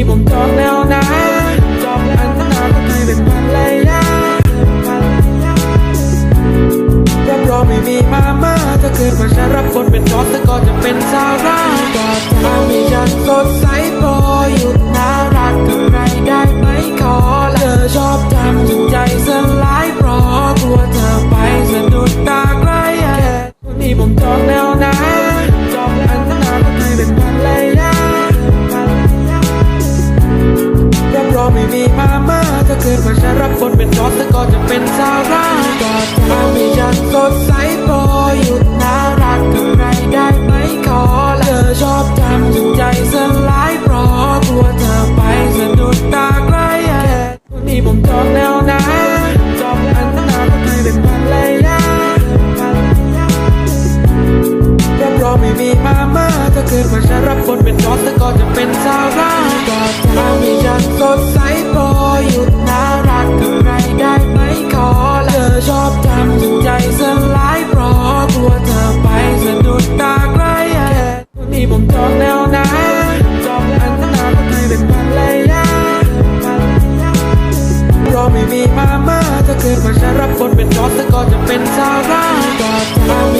นี้ผมจองแล้วนะจองอันนาต้องให้เป็นภรรยารับรองไม่มีมาม่าถ้าเกิดว่าฉันรับบทเป็นจอสแต่ก็จะเป็นซาร่าก็ทำให้ฉันสดใสพอหยุดน่ารักกับใครได้ไหมขอเธอชอบทำจนใจสลายเพราะกลัวเธอไปสะดุดตาใครอะแค่วันนี้ผมจองแล้วนะ ไม่มีมาม่าถ้าเกิดว่าฉันรับบทเป็นจอสแต่ก็จะเป็นซาร่าก็ทำให้ฉันสดใสพอหยุดน่ารักกับใครได้ไหมขอเธอชอบทำจนใจสลายเพราะกลัวเธอไปสะดุดตาใครอะแค่นนี้ผมจองแล้วนะจองอันนาต้องให้เป็นภรรยารับรองไม่มีมาม่าถ้าเกิดว่าฉันรับบทเป็นจอสแต่ก็จะเป็นซาร่าก็ทำ นี้ผมจองแล้วนะจองแล้วนะคนไทยเป็นนเลยาเพราะไม่มีมาม่าถ้าเกิดมาฉันรับบทเป็นจอร์ดแต่ก็จะเป็นซาร่าก็จะมี